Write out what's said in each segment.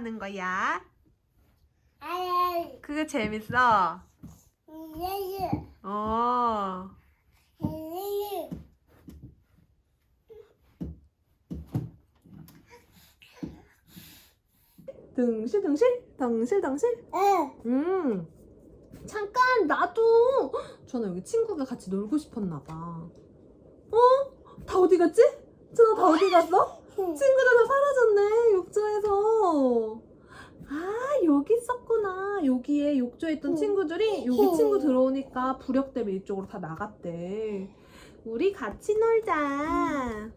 하는 거야? 그게 재밌어. 예예, 어. 예예. 등실 등실 덩실 덩실. 응. 음. 잠깐 나도. 저는 여기 친구가 같이 놀고 싶었나 봐. 어? 다 어디 갔지? 전화 다 어디 갔어? 친구들 다 사라졌네 욕조에서. 아 여기 있었구나. 여기에 욕조에 있던 응. 친구들이 여기 친구 들어오니까 부력 때문에 이쪽으로 다 나갔대. 우리 같이 놀자.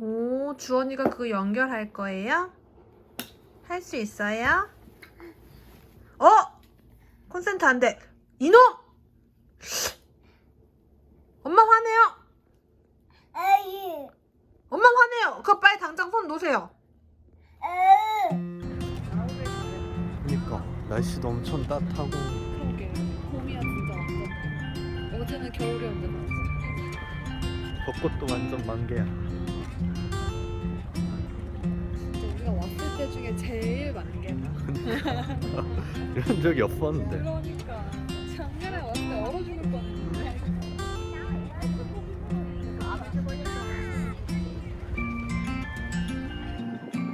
오, 주원이가 그거 연결할 거예요? 할 수 있어요? 어? 콘센트 안 돼. 이놈! 엄마 화내요. 아이, 엄마 화내요. 그거 빨리 당장 손 놓으세요. 응. 그니까 날씨도 엄청 따뜻하고 그러게. 봄이야 진짜 완전. 어제는 겨울이었는데 벚꽃도 완전 만개야 때 중에 제일 만개다. 이런 적이 없었는데 그러니까 작년에 왔을 때 얼어 죽을 뻔했는데.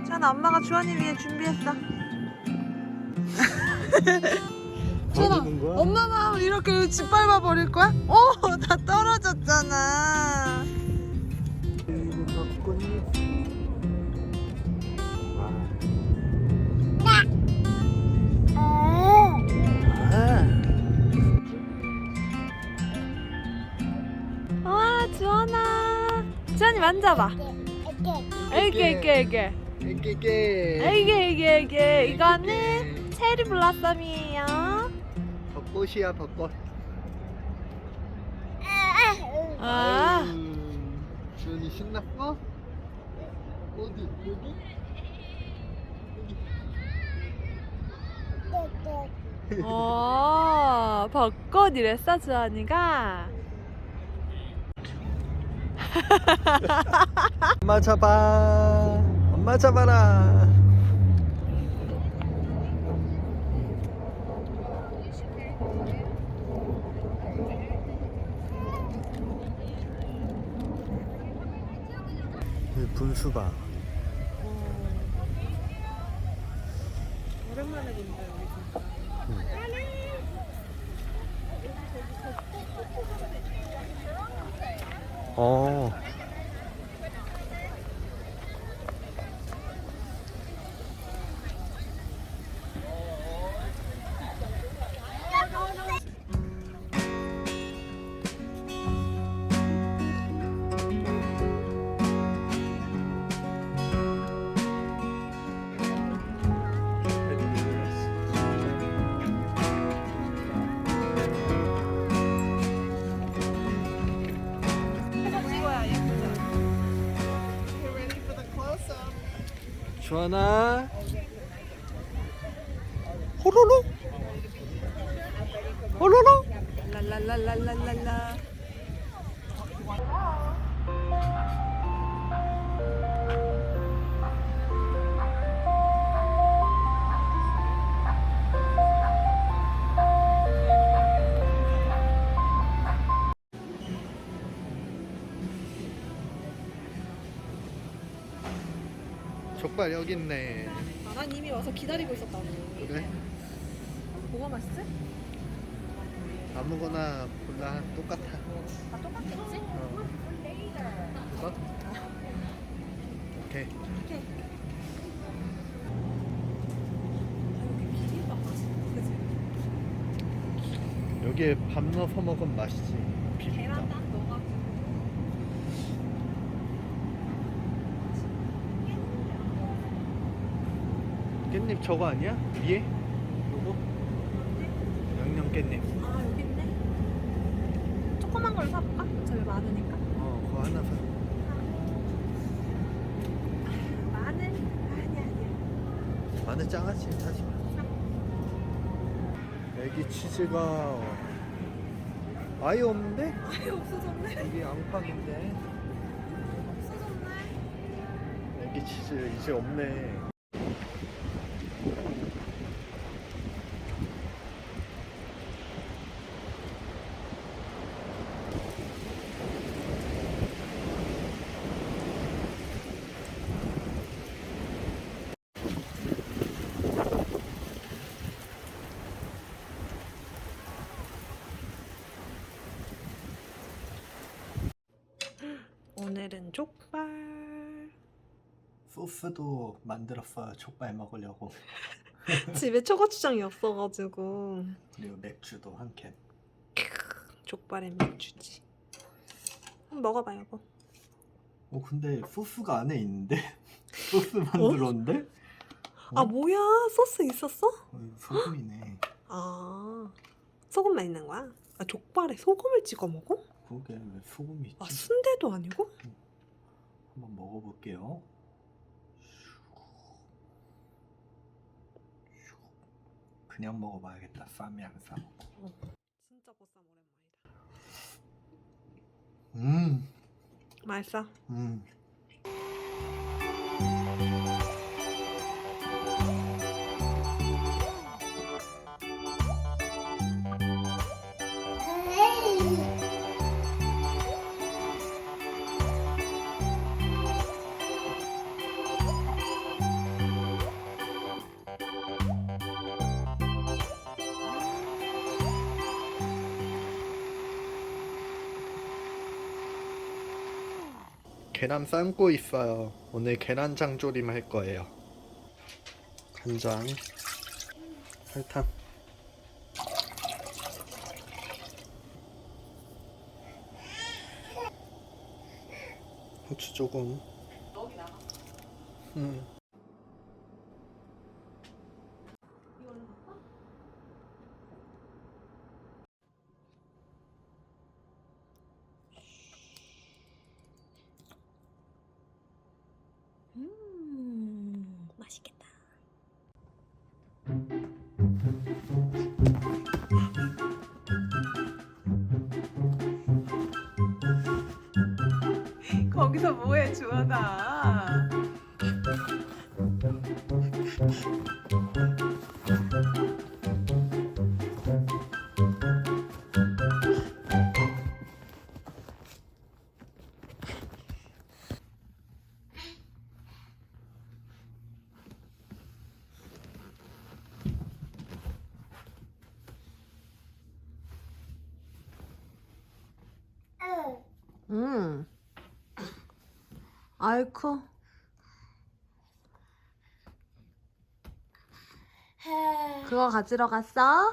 전 엄마가 주원이 위해 준비했어. 전화, 모르는 거야? 엄마 마음 이렇게 짓밟아 버릴 거야? 어, 다 떨어졌잖아. 와, 만져봐. 이게 이게 이게. 이게 이게 이게 이게 이거는 체리 블라썸이에요. 벚꽃이야 벚꽃 아, 주연이 신났어? 어디 여기? 어, 벚꽃 이랬어 주원이가. 엄마 잡아. 엄마 잡아라. 이 분수가 오랜만에 본다 여기 진짜. 어 주 족발 여기 있네 난 이미 와서 기다리고 있었다고. 그래? 뭐가 맛있지? 아무거나 골라 똑같아 다 똑같겠지? 어. 이거? 오케이 맛있다. 그치? 여기에 밥 넣어서 먹으면 맛있지 깻잎 저거 아니야? 위에? 요거? 양념 깻잎 아 여기 있네 조그만 걸 사볼까? 저기 많으니까 어 그거 하나 사 아, 마늘? 아니 아니야 사지마 애기 치즈가 아예 없는데? 아예 없어졌네 이게 양파인데 없어졌네 애기 치즈 이제 없네 오늘은 족발. 소스도 만들었어요. 족발 먹으려고. 집에 초고추장이 없어가지고 그리고 맥주도 한 캔. 족발엔 맥주지. 한번 먹어봐 여보. 어 근데 소스가 안에 있는데? 소스 만들었는데? 아 어? 뭐야 소스 있었어? 어, 소금이네. 아 소금만 있는 거야? 아 족발에 소금을 찍어 먹어? 그게 왜 소금이 있지? 아 순대도 아니고? 한번 먹어볼게요. 그냥 먹어봐야겠다. 쌈이 안 싸. 진짜 보쌈 오랜만이다. 음, 맛있어? 음. 계란 삶고 있어요. 오늘 계란 장 조림 할 거예요. 간장, 설탕. 후추 조금. 음. 맛있겠다. 거기서 뭐해 주원아? 아이쿠. 그거 가지러 갔어?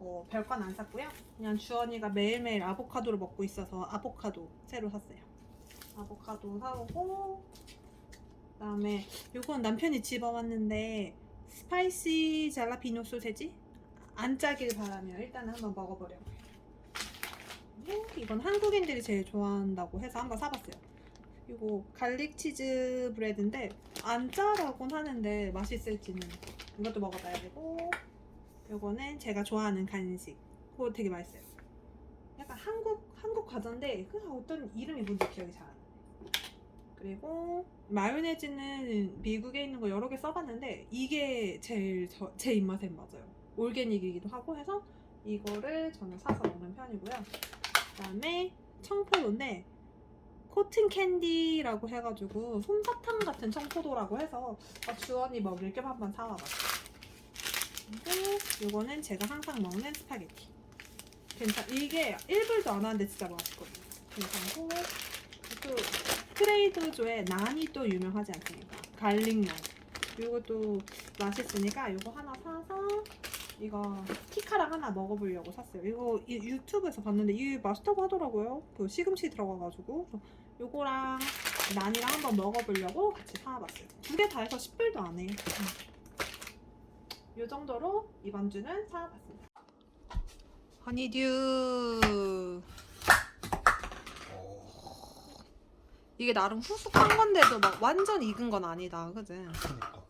어, 별건 안 샀고요. 그냥 주원이가 매일매일 아보카도를 먹고 있어서 아보카도 새로 샀어요. 아보카도 사오고 그다음에 요건 남편이 집어왔는데 스파이시 잘라피뇨 소세지 안 짜길 바라며 일단 한번 먹어보려고요. 이건 한국인들이 제일 좋아한다고 해서 한번 사봤어요. 이거 갈릭 치즈 브레드인데 안 짜라곤 하는데 맛있을지는 이것도 먹어봐야 되고 요거는 제가 좋아하는 간식. 그거 되게 맛있어요. 약간 한국 한국 과자인데 그 어떤 이름이 뭔지 기억이 잘 안 나요. 그리고 마요네즈는 미국에 있는 거 여러 개 써봤는데 이게 제일 저, 제 입맛에 맞아요. 올게닉이기도 하고 해서 이거를 저는 사서 먹는 편이고요. 그다음에 청포도인데 코튼 캔디라고 해가지고 솜사탕 같은 청포도라고 해서 아, 주원이 먹을 겸 한번 사와봤어요. 그리고 이거는 제가 항상 먹는 스파게티. 괜찮. 이게 1불도 안 하는데 진짜 맛있거든요. 괜찮고 또 트레이더조의 난이 또 유명하지 않습니까? 갈릭 난. 이것도 맛있으니까 이거 하나 사서 이거 키카랑 하나 먹어보려고 샀어요. 이거 이- 유튜브에서 봤는데 이게 맛있다고 하더라고요. 그 시금치 들어가가지고 요거랑 난이랑 한번 먹어보려고 같이 사와봤어요. 두 개 다 해서 10불도 안 해. 음. 요 정도로 이번 주는 사와봤습니다. 허니듀 이게 나름 후숙한 건데도 막 완전 익은 건 아니다, 그지? 그니까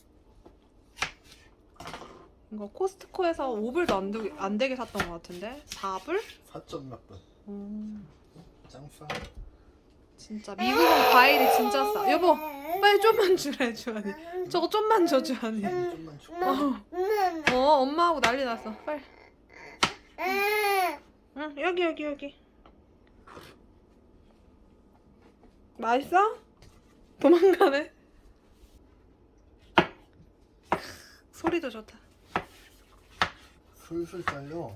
이거 코스트코에서 5불도 안, 되게, 안 되게 샀던 것 같은데 4불? 4점 몇 분? 음, 짱싸 진짜 미국은 과일이 진짜 싸. 여보, 빨리 좀만 주래 주한이. 저거 좀만 줘 주한이. 좀만 줘 어, 어 엄마하고 난리 났어. 빨리. 응 여기 여기 여기. 맛있어? 도망가네. 소리도 좋다. 술술 잘려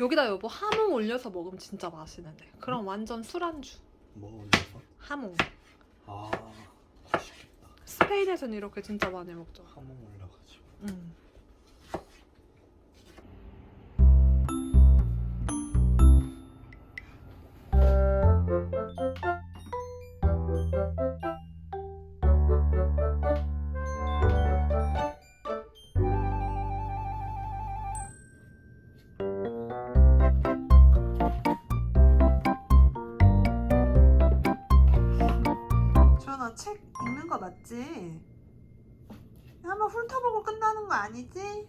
여기다 여보 하몽 올려서 먹으면 진짜 맛있는데. 그럼 완전 술안주. 뭐 올려서? 하몽. 아 맛있겠다 스페인에서는 이렇게 진짜 많이 먹죠. 하몽 올려가지고 음. 훑어보고 끝나는 거 아니지?